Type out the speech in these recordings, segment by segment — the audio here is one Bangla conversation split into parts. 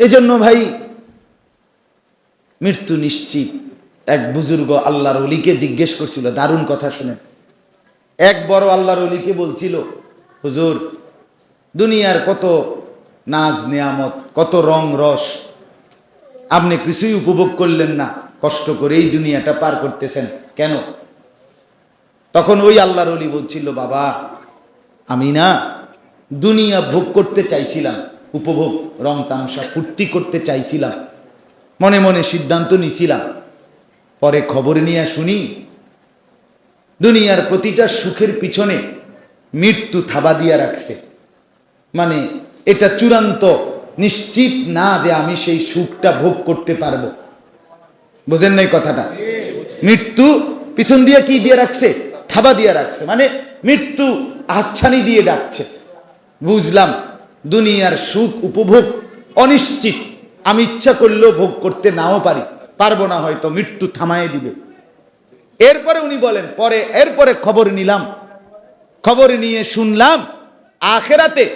এজন্য ভাই, মৃত্যু নিশ্চিত। এক বুজুর্গ আল্লাহর অলিকে জিজ্ঞেস করছিল, দারুণ কথা শুনে। এক বড় আল্লাহর অলিকে বলছিল, হুজুর, দুনিয়ার কত নাজ নিয়ামত, কত রং রস, আপনি কিছুই উপভোগ করলেন না, কষ্ট করে এই দুনিয়াটা পার করতেছেন, কেন? তখন ওই আল্লাহর অলি বলছিল, বাবা, আমি না দুনিয়া ভোগ করতে চাইছিলাম উপভোগ, রং তামসা ফুর্তি করতে চাইছিলাম। মনে মনে সিদ্ধান্ত নিছিলাম। পরে খবর নিয়ে শুনি, দুনিয়ার প্রতিটা সুখের পিছনে মৃত্যু থাবা দিয়া রাখছে। মানে এটা চূড়ান্ত, নিশ্চিত না যে আমি সেই সুখটা ভোগ করতে পারব। বোঝেন নাই কথাটা? মৃত্যু পিছন দিয়ে কি দিয়ে রাখছে? থাবা দিয়ে রাখছে। মানে মৃত্যু আচ্ছানি দিয়ে ডাকছে। বুঝলাম। দুনিয়ার সুখ উপভোগ অনিশ্চিত। আমি ইচ্ছা করলেও ভোগ করতে নাও পারি। পারব না হয়তো, মৃত্যু থামায় দিবে। এরপরে উনি বলেন, পরে, এরপরে খবর নিলাম। খবর নিয়ে শুনলাম, আখেরাতে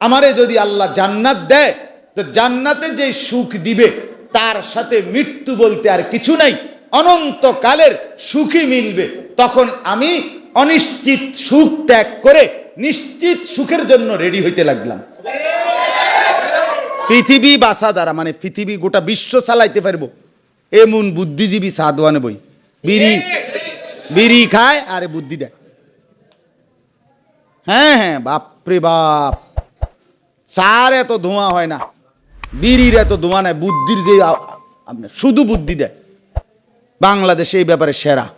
আমারে যদি আল্লাহ জান্নাত দেয়, তো জান্নাতে যে সুখ দিবে, তার সাথে মৃত্যু বলতে আর কিছু নাই। অনন্তকালের সুখই মিলবে। তখন আমি অনিশ্চিত সুখ ত্যাগ করে নিশ্চিত সুখের জন্য রেডি হইতে লাগলাম। পৃথিবী বাসা যারা মানে পৃথিবী গোটা বিশ্ব চালাইতে পারব। এমন বুদ্ধিজীবী সাদওয়ানে বই। বিড়ি বিড়ি খায় আরে বুদ্ধি দেয়। হ্যাঁ হ্যাঁ বাপরে বাপ। চার এত ধোঁয়া হয় না। বিড়ির এত ধোঁয়া নাই, বুদ্ধির যে আপনার শুধু বুদ্ধি দেয়। বাংলাদেশে এই ব্যাপারে সেরা।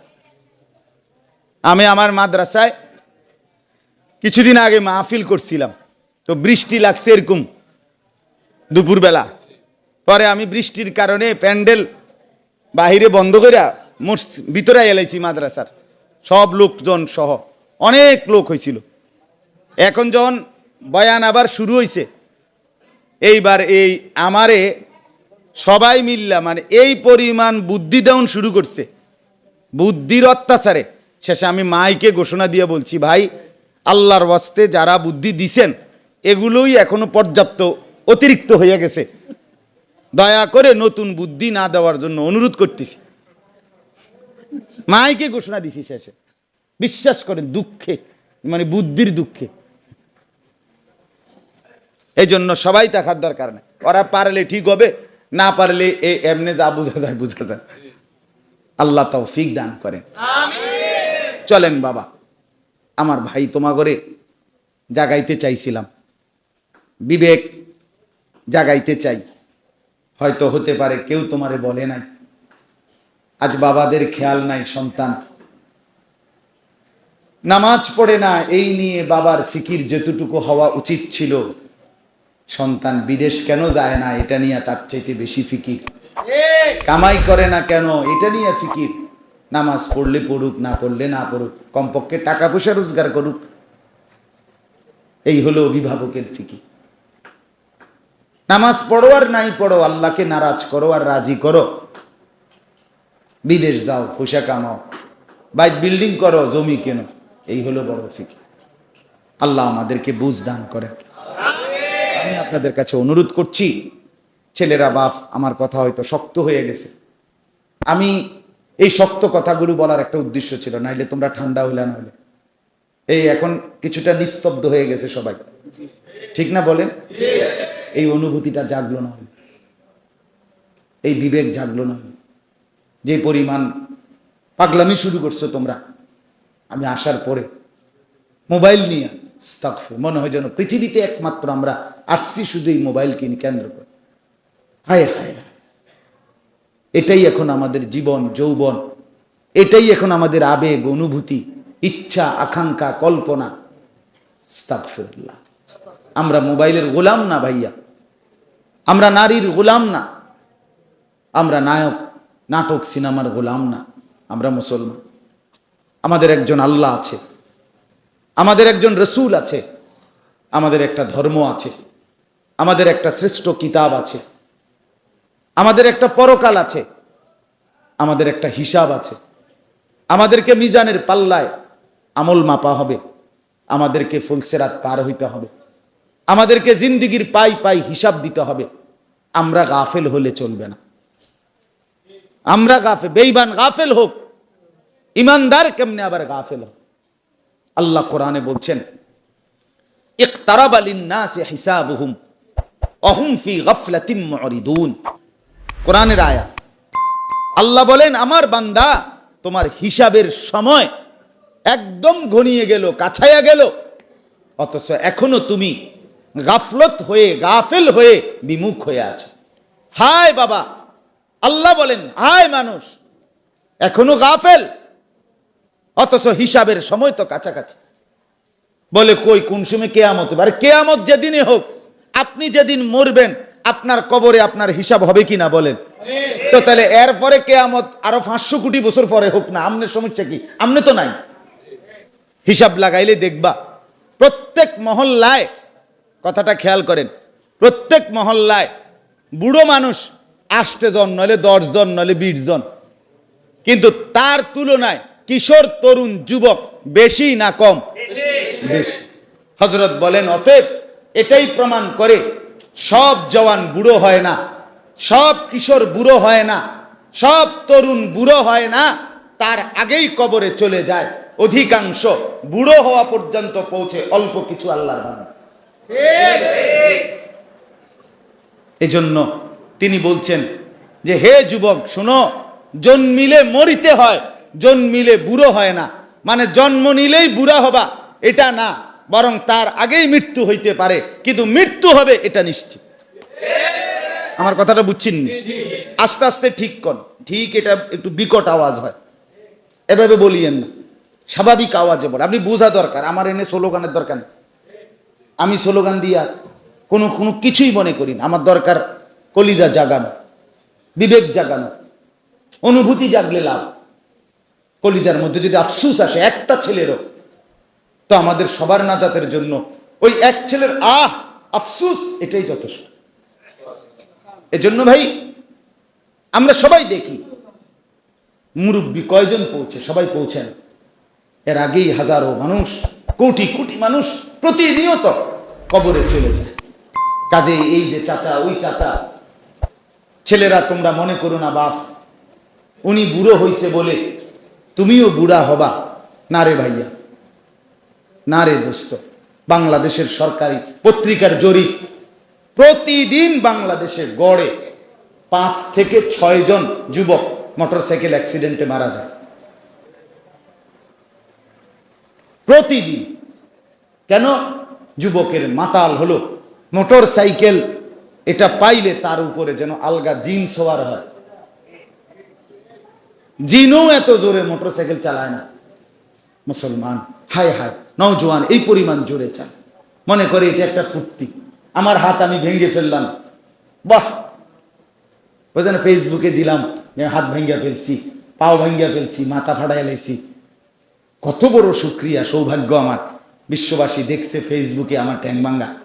আমি আমার মাদ্রাসায় কিছুদিন আগে মাহফিল করছিলাম। তো বৃষ্টি লাগছে এরকম দুপুরবেলা। পরে আমি বৃষ্টির কারণে প্যান্ডেল বাহিরে বন্ধ করে মস- ভিতরে এলাইছি মাদ্রাসার। সব লোকজন সহ। অনেক লোক হয়েছিল এখন যখন বয়ান আবার শুরু হয়েছে এইবার এই আমারে সবাই মিল্লা মানে এই পরিমাণ বুদ্ধি দেওয়ান শুরু করছে। বুদ্ধির অত্যাচারে। শেষে আমি মাইকে ঘোষণা দিয়ে বলছি, ভাই আল্লাহর ওয়াস্তে যারা বুদ্ধি দিছেন এগুলোই এখনও পর্যাপ্ত অতিরিক্ত হয়ে গেছে। দয়া করে নতুন বুদ্ধি না দেওয়ার জন্য অনুরোধ করতেছি। মাইকে ঘোষণা দিছি শেষে। বিশ্বাস করেন দুঃখে মানে বুদ্ধির দুঃখে। এই জন্য সবাই দেখার দরকার নেই। ওরা পারলে ঠিক হবে না পারলে এ এমনি যা বোঝা যায় বোঝা যায়। আল্লাহ তাও তৌফিক দান করেন। চলেন বাবা। আমার ভাই তোমাগরে জাগাইতে চাইছিলাম। বিবেক জাগাইতে চাই। হয়তো হতে পারে কেউ তোমারে বলে নাই। আজ বাবাদের খেয়াল নাই সন্তান। নামাজ পড়ে না এই নিয়ে বাবার ফিকির যেতটুকু হওয়া উচিত ছিল। সন্তান বিদেশ কেন যায় না এটা নিয়ে তার চাইতে বেশি ফিকির। কামাই করে না কেন এটা নিয়ে ফিকির। নামাজ পড়লে পড়ুক, না পড়লে না পড়ুক, কমপক্ষে টাকা পয়সা রোজগার করুক। এই হলো অভিভাবকের ফিকি। নামাজ পড়ো আর নাই পড়ো, আল্লাহকে নারাজ করো আর রাজি করো। বিদেশ যাও, পয়সা কামাও, বাইক বিল্ডিং করো, জমি কেন, এই হলো বড় ফিকি। আল্লাহ আমাদেরকে বুঝ দান করেন। আমি আপনাদের কাছে অনুরোধ করছি, ছেলেরা, বাপ, আমার কথা হয়তো শক্ত হয়ে গেছে। আমি এই শক্ত কথাগুলো বলার একটা উদ্দেশ্য ছিল, নাইলে তোমরা ঠান্ডা হইলে না হলে এই এখন কিছুটা নিস্তব্ধ হয়ে গেছে সবাই। ঠিক না বলেন? এই অনুভূতিটা জাগলো না। এই বিবেক জাগলো না। যে পরিমাণ পাগলামি শুরু করছ তোমরা, আমি আসার পরে, মোবাইল নিয়ে, আস্তাগফির। মনে হয় যেন পৃথিবীতে একমাত্র আমরা আসছি শুধু এই মোবাইলকে কেন্দ্র করে। হায় হায়। এটাই এখন আমাদের জীবন, যৌবন। এটাই এখন আমাদের আবেগ, অনুভূতি, ইচ্ছা, আকাঙ্ক্ষা, কল্পনা। আস্তাগফিরুল্লাহ। আমরা মোবাইলের গোলাম না ভাইয়া। আমরা নারীর গোলাম না। আমরা নায়ক, নাটক, সিনেমার গোলাম না। আমরা মুসলমান। আমাদের একজন আল্লাহ আছে। আমাদের একজন রসুল আছে। আমাদের একটা ধর্ম আছে। আমাদের একটা শ্রেষ্ঠ কিতাব আছে। আমাদের একটা পরকাল আছে, আমাদের একটা হিসাব আছে। আমাদেরকে মিজানের পাল্লায় আমল মাপা হবে, আমাদেরকে ফুলসেরাত পার হইতে হবে। আমাদেরকে জিন্দিগির পাই পাই হিসাব দিতে হবে, আমরা গাফেল হলে চলবে না। আমরা গাফে বেইমান গাফেল হোক, ইমানদার কেমনে আবার গাফেল হোক? আল্লাহ কোরআনে বলছেন, ইকতারাব লিন-নাসি হিসাবুহুম অহুম ফি গাফলাতিম মুরিদুন। কোরআনের আয়াত আল্লাহ বলেন, আমার বান্দা, তোমার হিসাবের সময় একদম ঘনিয়ে গেল কাছাইয়া গেল। অথচ এখনও তুমি গাফলত হয়ে, গাফেল হয়ে বিমুখ হয়ে আছো। হায় বাবা! আল্লাহ বলেন, হায় মানুষ, এখনও গাফেল। অথচ হিসাবের সময় তো কাছাকাছি। বলে, কই, কোন সময় কেয়ামত? হবে? আরে কেয়ামত যেদিনে হোক, আপনি যেদিন মরবেন আপনার কবরে আপনার হিসাব হবে কি না বলেন তো তাহলে এর পরে কেয়ামত আরও পাঁচশো কোটি বছর পরে হোক না আমনের সমস্যা কি? আমনে তো নাই। হিসাব লাগাইলে দেখবা প্রত্যেক মহল্লায় কথাটা খেয়াল করেন প্রত্যেক মহল্লায় বুড়ো মানুষ আষ্টে জন নলে দশ জন নলে বিশ জন। কিন্তু তার তুলনায় কিশোর তরুণ যুবক বেশি না কম? বেশি। হজরত বলেন অতএব এটাই প্রমাণ করে সব জওয়ান বুড়ো হয় না, সব কিশোর বুড়ো হয় না, সব তরুণ বুড়ো হয় না, তার আগেই কবরে চলে যায়। অধিকাংশ বুড়ো হওয়া পর্যন্ত পৌঁছে অল্প কিছু আল্লাহর এজন্য তিনি বলছেন যে, হে যুবক, শুনো, জন্মিলে মরিতে হয়, জন্মিলে বুড়ো হয় না। মানে জন্ম নিলেই বুড়া হবা, এটা না। বরং তার আগেই মৃত্যু হইতে পারে কিন্তু মৃত্যু হবে এটা নিশ্চিত। আমার কথাটা বুঝছেন নি? আস্তে আস্তে ঠিক কর। ঠিক এটা একটু বিকট আওয়াজ হয়। এভাবে বলিয়েন না। স্বাভাবিক আওয়াজে বলে। আপনি বোঝা দরকার আমার এনে স্লোগানের দরকার নেই। আমি স্লোগান দিয়া কোনো কোনো কিছুই মনে করি না। আমার দরকার কলিজা জাগানো বিবেক জাগানো অনুভূতি জাগলে লাভ। কলিজার মধ্যে যদি আফসুস আসে একটা ছেলেরও তো আমাদের সবার নাজাতের জন্য ওই এক ছেলের আহ, আফসুস, এটাই যথেষ্ট। এজন্য ভাই, আমরা সবাই দেখি, মুরব্বী কয়জন পৌঁছে, সবাই পৌঁছেন। এর আগেই হাজারো মানুষ, কোটি কোটি মানুষ প্রতিনিয়ত কবরে চলে যায়। কাজে এই যে চাচা, ওই চাচা, ছেলেরা তোমরা মনে করো না বাপ, উনি বুড়ো হইছে বলে তুমিও বুড়া হবা। না রে ভাইয়া না রে দোস্ত, বাংলাদেশের সরকারি পত্রিকার জরিপ। প্রতিদিন বাংলাদেশে গড়ে পাঁচ থেকে ছয় জন যুবক মোটরসাইকেল অ্যাক্সিডেন্টে মারা যায়। প্রতিদিন। কেন? যুবকের মাতাল হলো মোটর সাইকেল এটা পাইলে তার উপরে যেন আলগা জিন সওয়ার হয়। জিনও এত জোরে মোটর সাইকেল চালায় না। মুসলমান, হায় হায়। নওজোয়ান এই পরিমাণ জোরে চায় মনে করে এটা একটা ফুর্তি। আমার হাত আমি ভেঙে ফেললাম। বাহ! জন্য ফেসবুকে দিলাম হাত ভেঙ্গা ফেলছি, পাও ভেঙ্গা ফেলছি, মাথা ফাটাই লেছি। কত বড় সুক্রিয়া, সৌভাগ্য আমার। বিশ্ববাসী দেখছে ফেসবুকে আমার ট্যাং ভাঙ্গা।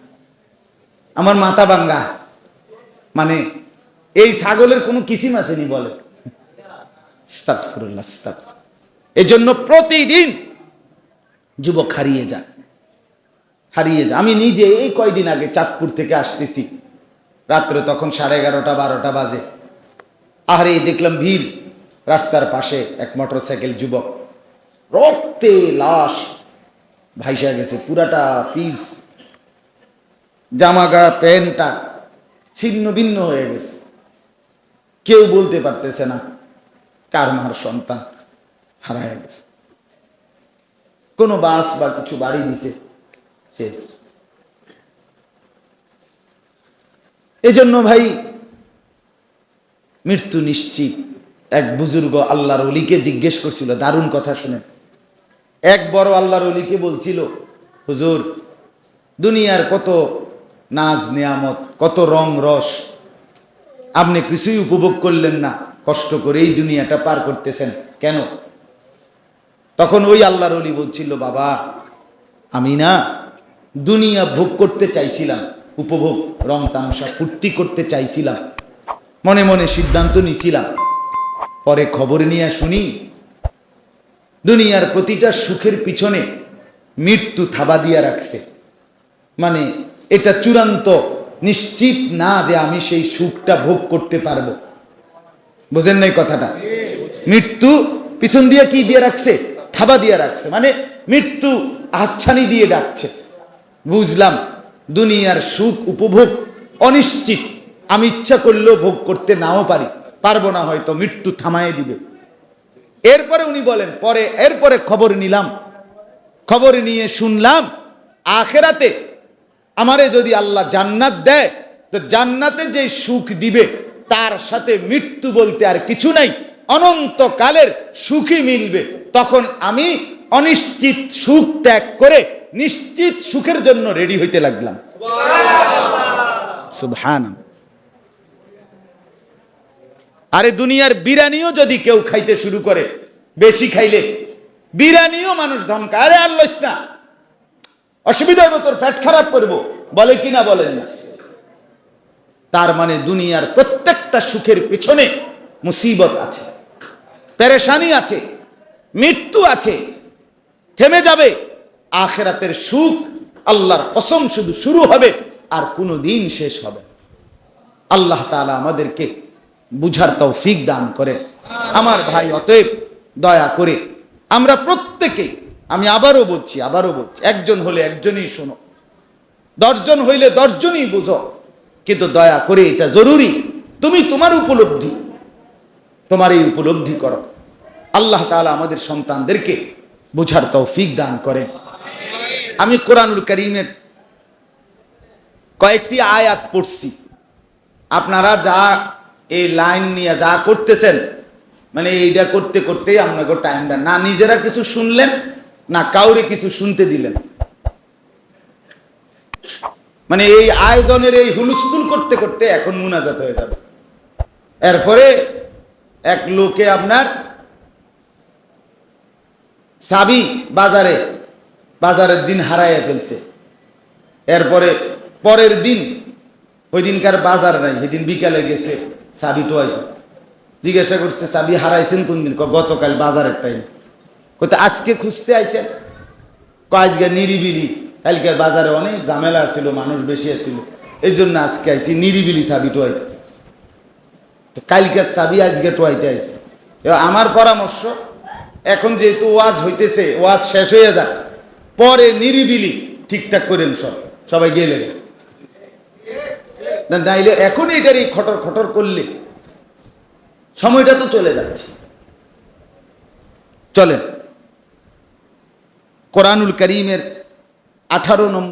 আমার মাথা ভাঙ্গা। মানে এই ছাগলের কোনো কিসিম আসেনি বলে। এজন্য প্রতিদিন যুবক হারিয়ে যায়। হারিয়ে যায়। আমি নিজে এই কয়দিন আগে চাঁদপুর থেকে আসতেছি। রাত্রে তখন সাড়ে এগারোটা, বারোটা বাজে। আরে দেখলাম ভিড়। রাস্তার পাশে এক মোটরসাইকেল যুবক। রক্তে লাশ ভাইসা গেছে। পুরাটা পিস জামাগা প্যান্টটা ছিন্ন ভিন্ন হয়ে গেছে। কেউ বলতে পারতেছে না কার মার সন্তান হারায় গেছে। কোনো বাস বা কিছু বাড়ি দিছে। শেষ এজন্য ভাই, মৃত্যু নিশ্চিত। এক বুজুর্গ আল্লাহর অলিকে জিজ্ঞেস করছিল, দারুণ কথা শুনে। এক বড় আল্লাহর অলিকে বলছিল, হুজুর, দুনিয়ার কত নাজ নিয়ামত, কত রং রস, আপনি কিছুই উপভোগ করলেন না। কষ্ট করে এই দুনিয়াটা পার করতেছেন। কেন? তখন ওই আল্লাহর অলি বলছিল বাবা আমি না দুনিয়া ভোগ করতে চাইছিলাম উপভোগ রং তামসা ফুর্তি করতে চাইছিলাম মনে মনে সিদ্ধান্ত নিছিলাম। পরে খবর নিয়ে শুনি দুনিয়ার প্রতিটা সুখের পিছনে মৃত্যু থাবা দিয়া রাখছে। মানে এটা চূড়ান্ত নিশ্চিত না যে আমি সেই সুখটা ভোগ করতে পারব। বোঝেন নাই কথাটা? মৃত্যু পিছন দিয়ে কি দিয়ে রাখছে? থাবা দিয়ে রাখছে মানে মৃত্যু আচ্ছানি দিয়ে ডাকছে। বুঝলাম, দুনিয়ার সুখ উপভোগ অনিশ্চিত। আমি ইচ্ছা করলেও ভোগ করতে নাও পারি, পারব না হয়তো, মৃত্যু থামায় দিবে। এরপরে উনি বলেন, পরে, এরপরে খবর নিলাম। খবর নিয়ে শুনলাম, আখেরাতে আমারে যদি আল্লাহ জান্নাত দেয়, তো জান্নাতে যে সুখ দিবে, তার সাথে মৃত্যু বলতে আর কিছু নাই, অনন্তকালের সুখই মিলবে। তখন আমি অনিশ্চিত সুখ ত্যাগ করে নিশ্চিত সুখের জন্য রেডি হইতে লাগলাম। আরে দুনিয়ার বিরানিও যদি কেউ খাইতে শুরু করে, বেশি খাইলে বিরানিও মানুষ ধমকায়, আরে আর লইস না। অসুবিধা হবে তোর ফ্যাট খারাপ করব, বলে কি না বলেন না। তার মানে দুনিয়ার প্রত্যেকটা সুখের পেছনে মুসিবত আছে, পেরেশানি আছে মৃত্যু আছে, থেমে যাবে। আখেরাতের সুখ আল্লাহর কসম শুধু শুরু হবে আর কোনো দিন শেষ হবে আল্লাহ তাআলা আমাদেরকে বুঝার তৌফিক দান করে আমার ভাই অতএব দয়া করে আমরা প্রত্যেকে আমি আবারও বলছি আবারও বলছি, একজন হলে একজনই শোনো। দশজন হইলে দশজনই বুঝো। কিন্তু দয়া করে এটা জরুরি। তুমি তোমার উপলব্ধি, তোমার এই উপলব্ধি করো। আল্লাহ তালা আমাদের সন্তানদেরকে বুঝার তৌফিক দান করেন। আমি কোরআনুল করিমের কয়েকটি আয়াত পড়ছি। আপনারা যা এই লাইন নিয়ে যা করতেছেন মানে এইটা করতে করতেই আপনাকে টাইমটা না নিজেরা কিছু শুনলেন, না কাউরে কিছু শুনতে দিলেন। মানে এই আয়োজনের এই হুলস্থুল করতে করতে এখন মুনাজাত হয়ে যাবে। এরপরে এক লোকে আপনার সাবি বাজারে, বাজারের দিন হারাইয়া ফেলছে। এরপরে পরের দিন ওই দিনকার বাজার নাই, সেদিন বিকালে গেছে চাবি টোয়াইতো জিজ্ঞাসা করছে চাবি হারাইছেন কোন দিন গতকাল বাজারের টাইম কত আজকে খুঁজতে আইছেন? আজকে নিরিবিলি, কালকে বাজারে অনেক ঝামেলা ছিল, মানুষ বেশি ছিল এই জন্য আজকে আইছি নিরিবিলি চাবি টোয়াইতে তো কালকের চাবি আজকে টোয়াইতে আইছে। আমার পরামর্শ এখন যেহেতু ওয়াজ হইতেছে, ওয়াজ শেষ হয়ে যাক। পরে নিরিবিলি ঠিকঠাক করেন সব। সবাই গেলে না নাইলে এখন এটার এই খটর খটর করলে সময়টা তো চলে যাচ্ছে। চলেন। কোরআনুল করিমের আঠারো নম্বর